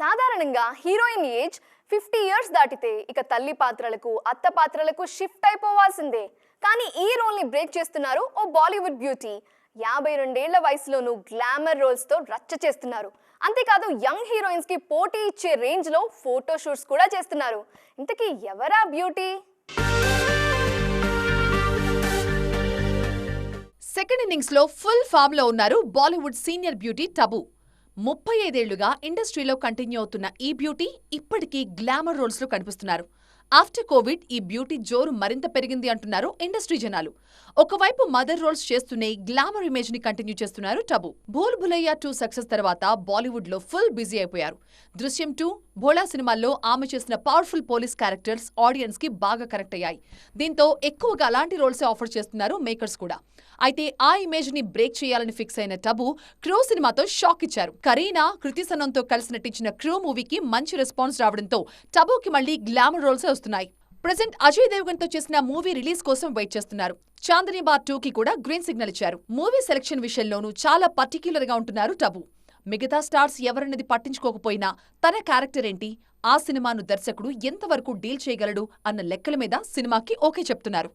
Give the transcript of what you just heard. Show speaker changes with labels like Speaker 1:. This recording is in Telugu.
Speaker 1: సాధారణంగా హీరోయిన్ ఏజ్ ఫిఫ్టీ ఇయర్స్ దాటితే ఇక తల్లి పాత్రలకు అత్త పాత్రలకు షిఫ్ట్ అయిపోవాల్సిందే. కానీ ఈ రోల్ని బ్రేక్ చేస్తున్నారు ఓ బాలీవుడ్ బ్యూటీ. యాభై రెండేళ్ళ వయసులోనూ గ్లామర్ రోల్స్తో రచ్చ చేస్తున్నారు. అంతేకాదు యంగ్ హీరోయిన్స్కి పోటీ ఇచ్చే రేంజ్లో ఫోటో షూట్స్ కూడా చేస్తున్నారు. ఇంతకీ ఎవరా బ్యూటీ?
Speaker 2: సెకండ్ ఇన్నింగ్స్లో ఫుల్ ఫామ్లో ఉన్నారు బాలీవుడ్ సీనియర్ బ్యూటీ టబు. ముప్పై ఐదేళ్ళుగా ఇండస్ట్రీలో కంటిన్యూ అవుతున్న ఈ బ్యూటీ ఇప్పటికీ గ్లామర్ రోల్స్లో కనిపిస్తున్నారు. ఆఫ్టర్ కోవిడ్ ఈ బ్యూటీ జోరు మరింత పెరిగింది అంటున్నారు ఇండస్ట్రీ జనాలు. ఒకవైపు మదర్ రోల్స్ చేస్తూనే గ్లామర్ ఇమేజ్ని కంటిన్యూ చేస్తున్నారు టబు. భూల్ భులయ్యా టూ సక్సెస్ తర్వాత బాలీవుడ్లో ఫుల్ బిజీ అయిపోయారు. దృశ్యం టూ భోళా సినిమాల్లో ఆమె చేసిన పవర్ఫుల్ పోలీస్ క్యారెక్టర్స్ ఆడియన్స్కి బాగా కనెక్ట్ అయ్యాయి. దీంతో ఎక్కువగా అలాంటి రోల్సే ఆఫర్ చేస్తున్నారు మేకర్స్ కూడా. అయితే ఆ ఇమేజ్ని బ్రేక్ చేయాలని ఫిక్స్ అయిన టబు క్రూ సినిమాతో షాక్ ఇచ్చారు. కరీనా కృతి సనంతో కలిసి నటించిన క్రూ మూవీకి మంచి రెస్పాన్స్ రావడంతో టబుకి మళ్ళీ గ్లామర్ రోల్సే వస్తున్నాయి. ప్రజెంట్ అజయ్ దేవ్గన్తో చేసిన మూవీ రిలీజ్ కోసం వెయిట్ చేస్తున్నారు. చాందనీ బార్ టూ కి కూడా గ్రీన్ సిగ్నల్ ఇచ్చారు. మూవీ సెలక్షన్ విషయంలోనూ చాలా పర్టిక్యులర్గా ఉంటున్నారు టబు. మిగతా స్టార్స్ ఎవరన్నది పట్టించుకోకపోయినా తన క్యారెక్టర్ ఏంటి? ఆ సినిమాను దర్శకుడు ఎంతవరకు డీల్ చేయగలడు? అన్న లెక్కల మీద సినిమాకి ఓకే చెప్తున్నారు.